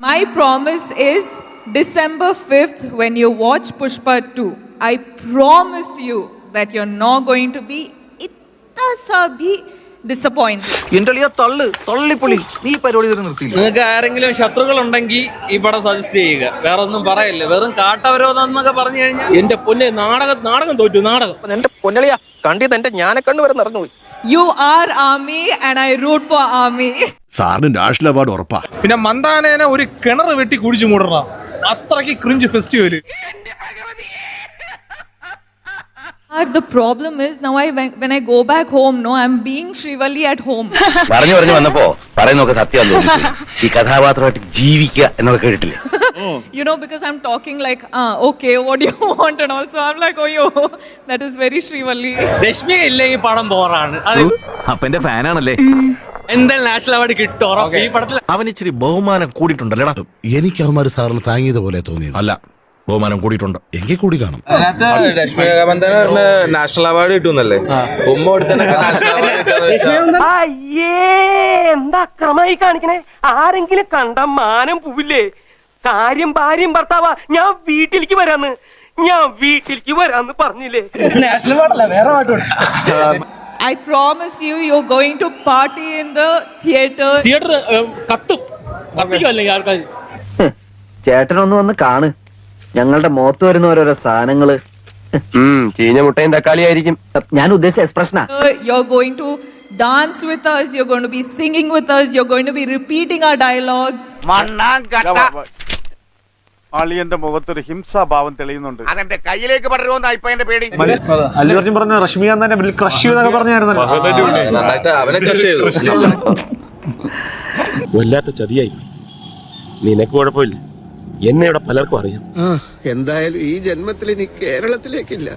My promise is December 5th, when you watch Pushpa 2, I promise you that you're not going to be bhi disappointed. എന്റെ അളിയ തള്ളു തള്ളിപ്പൊളി നീ പരിപാടി തന്നെ നിർത്തിയില്ല? നിങ്ങൾക്ക് ആരെങ്കിലും ശത്രുക്കൾ ഉണ്ടെങ്കിൽ ഈ പടം സജസ്റ്റ് ചെയ്യുക. വേറെ ഒന്നും പറയല്ല. വെറും കാട്ടവരോധം പറഞ്ഞു കഴിഞ്ഞാൽ എന്റെ പൊന്നെ നാടകം നാടകം തോറ്റു നാടകം. എന്റെ പൊന്നളിയാ കണ്ടിത് എന്റെ ഞാനക്കണ്ണ് വരെ നിറഞ്ഞുപോയി. You are army and I root for army. സാറിന് നാഷണൽ അവാർഡ് ഉറപ്പാ പിന്നെ മന്ദാനേന ഒരു കിണർ വെട്ടി കുടിച്ചു മൂടണം അത്രയ്ക്ക് cringe festival But the problem is now I when, when I go back home, no, I'm being Srivalli at home. പറഞ്ഞു പറഞ്ഞു വന്നപ്പോ പറയുന്നൊക്കെ സത്യം ഈ കഥാപാത്രമായിട്ട് ജീവിക്കുക എന്നൊക്കെ കേട്ടിട്ടില്ലേ you know, because I'm talking like, ah, okay, what do you want? And also I'm like, oh, yo, that is very Srivalli. Rashmika ഇല്ലെങ്കിൽ പടം ബോറാണ് അത് അപ്പന്റെ ഫാനാണല്ലേ എന്തായാലും നാഷണൽ അവാർഡ് കിട്ടും ഈ പടത്തിൽ അവൻ ഇച്ചിരി ബഹുമാനം കൂടിയിട്ടുണ്ടല്ലേടാ? എനിക്ക് അവന്മാര് സാറിന് താങ്ങിയതുപോലെ തോന്നി അല്ല ബഹുമാനം കൂടിയിട്ടുണ്ട്. എങ്കിൽ കൂടി കാണും. അതിനകത്ത് രശ്മിക മന്ദന നാഷണൽ അവാർഡ് കിട്ടുന്നല്ലേ ഉമ്മ കൊടുത്തനൊക്കെ നാഷണൽ അവാർഡ് എന്താ അക്രമായി കാണിക്കണേ? ആരെങ്കിലും കണ്ട മാനം പോവില്ലേ? കാര്യം ഭാര്യയും ഭർത്താവാ ഞാൻ വീട്ടിലേക്ക് വരാന്ന്. ഞാൻ വീട്ടിലേക്ക് വരാന്ന് പറഞ്ഞില്ലേ? I promise you, you're going to party in the theater. Theatre കത്തും കത്തിക്കും അല്ലെങ്കിൽ ആൾക്കാർ ചേട്ടനൊന്ന് വന്ന് കാണ് ഞങ്ങളുടെ മുഖത്ത് വരുന്ന ഓരോരോ സാധനങ്ങൾ ചീഞ്ഞ മുട്ടയും തക്കാളി ആയിരിക്കും ഞാൻ ഉദ്ദേശിച്ച എക്സ്പ്രഷനാ You're going to dance with us, you're going to be singing with us, you're going to be repeating our dialogues. അളിയന്റെ മുഖത്തൊരു ഹിംസാഭാവം തെളിയുന്നുണ്ട്. അതെന്റെ കയ്യിലേക്ക് പടരുമോന്നാ ഇപ്പൊ എന്റെ പേടി? അല്ലു അർജുൻ പറഞ്ഞ റഷ്മിക ക്രഷ് എന്നൊക്കെ പറഞ്ഞായിരുന്നല്ലോ. നന്നായിട്ട് അവനെ ക്രഷ് ചെയ്തു. വല്ലാത്ത ചതിയായി. നിനക്ക് കുഴപ്പമില്ല എന്നെ ഇവിടെ പലർക്കും അറിയാം. എന്തായാലും ഈ ജന്മത്തിൽ ഇനി കേരളത്തിലേക്കില്ല.